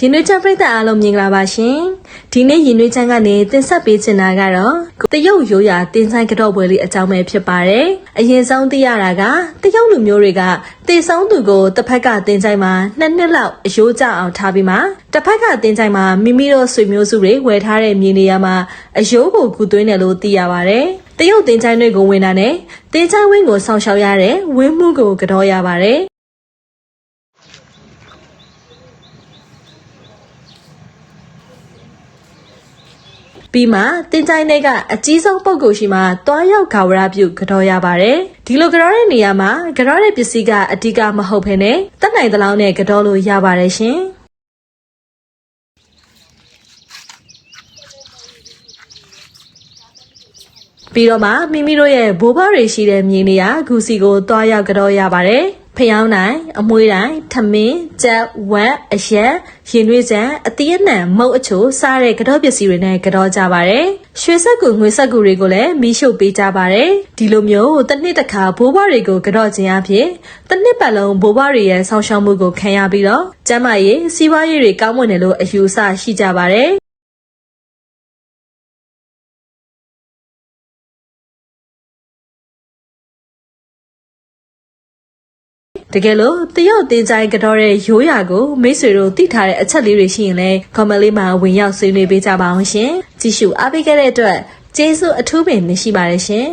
ရင်နွေးချပရိသတ်အားလုံးမင်္ဂလာပါရှင်ဒီနေ့ရင်နွေးချမ်းကနေတင်ဆက်ပေးချင်တာကတော့တရုတ်ရိုးရာတင်းဆိုင်ကတော့ပွဲလေးအကြောင်းပဲဖြစ်ပါတယ်အရင်ဆုံးသိရတာကတရုတ်လူမျိုးတွေကတေဆုံးသူကိုတစ်ဖက်ကတင်းဆိုင်မှာနှစ်နှစ်လောက်အယိုးကျအောင်ထားပြီးမှတစ်ဖက်ကတင်းဆိုင်မှာမိမိတို့ဆွေမျိုးစုတွေဝယ်ထားတဲ့မြေနေရာမှာအယိုးကိုကူသွင်းတယ်လို့သိရပါတယ်တရုတ်တင်းချိုင်းတွေကိုဝင်တာနဲ့တင်းချိုင်းဝင်းကိုဆောင်းရှောက်ရတဲ့ဝင်းမှုကိုကြောရပါတယ်။ ပြီးမှတင်ချိုင်းတွေကအကြီးဆုံးပုံကိုယ်ရှိမှတွားရောက်ဂါဝရပြုကြောရပါတယ်ဒီလိုကြောတဲ့နေရာမှာကြောတဲ့ပစ္စည်းကအဓိကမဟုတ်ဘဲနဲ့တက်နိုင်သလောက်နဲ့ကြောလို့ရပါတယ်ရှင်ပြီးတော့မှမိမိတို့ရဲ့ဘိုးဘွားတွေရှိတဲ့မြေနေရာဂူစီကိုတွားရောက်ကြောရပါတယ် ဖျောင်းနိုင်အမွှေးတိုင်းထမင်းကြက်ဝက်အရက်ရင်နွေးစံအသီးအနှံမုတ်အချိုစားတဲ့ကတော့ပစ္စည်းတွေနဲ့ကတော့ကြပါတယ်ရွှေဆက်ကူငွေဆက်ကူတွေကိုလည်းမီးရှို့ပေးကြပါတယ်ဒီလိုမျိုးတစ်နှစ်တစ်ခါဘိုးဘွားတွေကိုကတော့ခြင်းအဖြစ်တစ်နှစ်ပတ်လုံးဘိုးဘွားတွေရဲ့ဆောင်းရှောက်မှုကိုခံရပြီးတော့ကျမ်းမာရေးစီးပွားရေးတွေကောင်းမွန်တယ်လို့အယူအဆရှိကြပါတယ် တကယ်လို့တရုတ်တင်ကြိုင်ကတော့တဲ့ရိုးရာကိုမိတ်ဆွေတို့သိထားတဲ့အချက်လေးတွေရှိရင်လည်း comment လေးမှာဝင်ရောက်ဆွေးနွေးပေးကြပါအောင်ရှင်ကြည့်ရှုအားပေးခဲ့တဲ့အတွက်ကျေးဇူးအထူးပင်တင်ရှိပါတယ်ရှင်